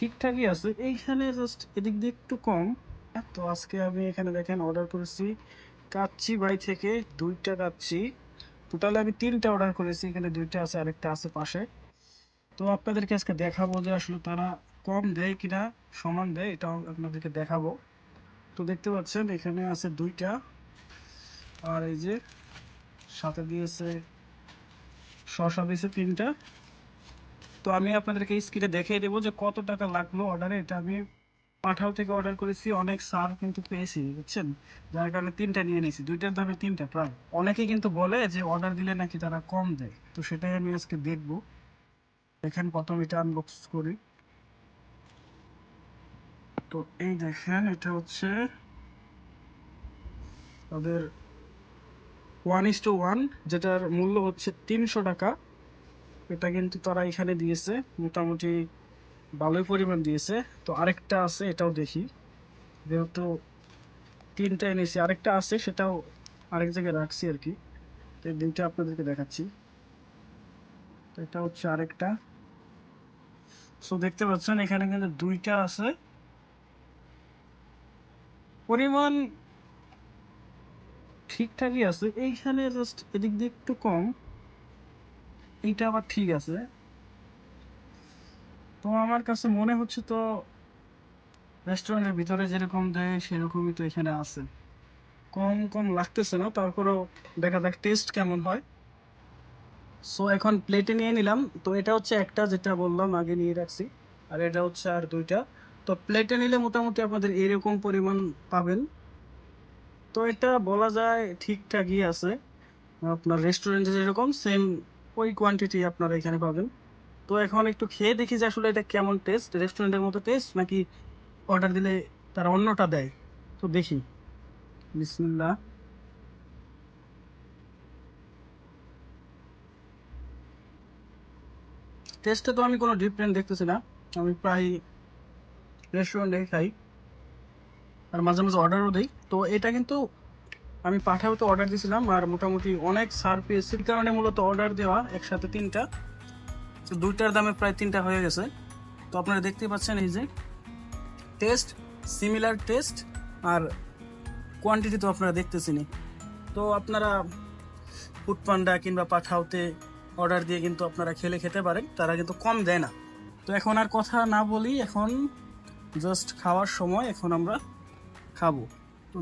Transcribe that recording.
ঠিকঠাকই আছে। এইখানে জাস্ট এদিক দিয়ে একটু কম। তো আজকে আমি এখানে দেখেন অর্ডার করেছি। কাচ্চি বাই থেকে দুইটা কাচ্চি। টোটালে আমি তিনটা অর্ডার করেছি। এখানে দুইটা আছে, আরেকটা আছে পাশে। তো আপনাদেরকে আজকে দেখাবো যে আসলে তারা কম দেয় কিনা, সমান দেয়, এটাও আপনাদেরকে দেখাবো। তো দেখতে পাচ্ছেন, এখানে আছে দুইটা। আর এই যে সাথে দিয়েছে, শসা দিয়েছে তিনটা। তো আমি আপনাদেরকে স্ক্রিনে দেখিয়ে দেবো যে কত টাকা লাগল অর্ডারে এটা আমি পাঠাও থেকে অর্ডার করেছি, অনেক সার কিন্তু পেয়েছি, বুঝছেন? যার কারণে তিনটা নিয়ে নিয়েছি। দুইটার দামে তিনটা প্রায়। অনেকেই কিন্তু বলে যে অর্ডার দিলে নাকি তারা কম দেয়। তো সেটাই আমি আজকে দেখব। দেখেন, প্রথম এটা আনবক্স করি। তো এই দেখেন, এটা হচ্ছে তাদের ওয়ান ইস টু ওয়ান যেটার মূল্য হচ্ছে তিনশো টাকা। এটা কিন্তু তারা এখানে দিয়েছে, মোটামুটি ভালোই পরিমাণ দিয়েছে। তো আরেকটা আছে, এটাও দেখি। যেহেতু তিনটা এনেছি, আরেকটা আছে, সেটাও আরেক জায়গায় রাখছি আর কি। এই দুইটা আপনাদেরকে দেখাচ্ছি। এটা হচ্ছে আরেকটা। সো দেখতে পাচ্ছেন, এখানে কিন্তু দুইটা আছে। পরিমাণ ঠিকঠাকই আছে। এইখানে জাস্ট এদিক দিয়ে একটু কম। এইটা আবার ঠিক আছে। তো আমার কাছে মনে হচ্ছে তো রেস্টুরেন্টের ভিতরে যেরকম দেয়, সেরকমই তো এখানে আছে। কম কম লাগতেছে না, তারপরেও দেখা যাক টেস্ট কেমন হয়। সো এখন প্লেটে নিয়ে নিলাম। তো এটা হচ্ছে একটা যেটা বললাম, আগে নিয়ে রাখছি। আর এটা হচ্ছে আর দুইটা। তো প্লেটে নিলে মোটামুটি আপনাদের এরকম পরিমাণ পাবেন। তো এটা বলা যায় ঠিকঠাকই আছে। আপনার রেস্টুরেন্টে যেরকম সেম ওই কোয়ান্টিটি আপনারা এখানে পাবেন। তো এখন একটু খেয়ে দেখি যে আসলে এটা কেমন টেস্ট রেস্টুরেন্টের মতো টেস্ট নাকি অর্ডার দিলে তারা অন্যটা দেয়। তো দেখি। বিসমিল্লাহ। টেস্টে তো আমি কোনো ডিফারেন্ট দেখতেছি না। আমি প্রায় রেস্টুরেন্টে খাই। আর মাঝে মাঝে অর্ডারও দিই। তো এটা কিন্তু আমি পাঠাওতে অর্ডার দিয়েছিলাম, আর মোটামুটি অনেক সার পেয়েছি। কারণে মূলত অর্ডার দেওয়া, একসাথে তিনটা। দুইটার দামে প্রায় তিনটা হয়ে গেছে। তো আপনারা দেখতেই পাচ্ছেন এই যে টেস্ট সিমিলার টেস্ট আর কোয়ান্টিটি তো আপনারা দেখতেছেনই। তো আপনারা ফুড পান্ডা কিংবা পাঠাওতে অর্ডার দিয়ে কিন্তু আপনারা খেলে খেতে পারেন, তারা কিন্তু কম দেয় না। তো এখন আর কথা না বলি, এখন জাস্ট খাওয়ার সময় এখন আমরা খাব।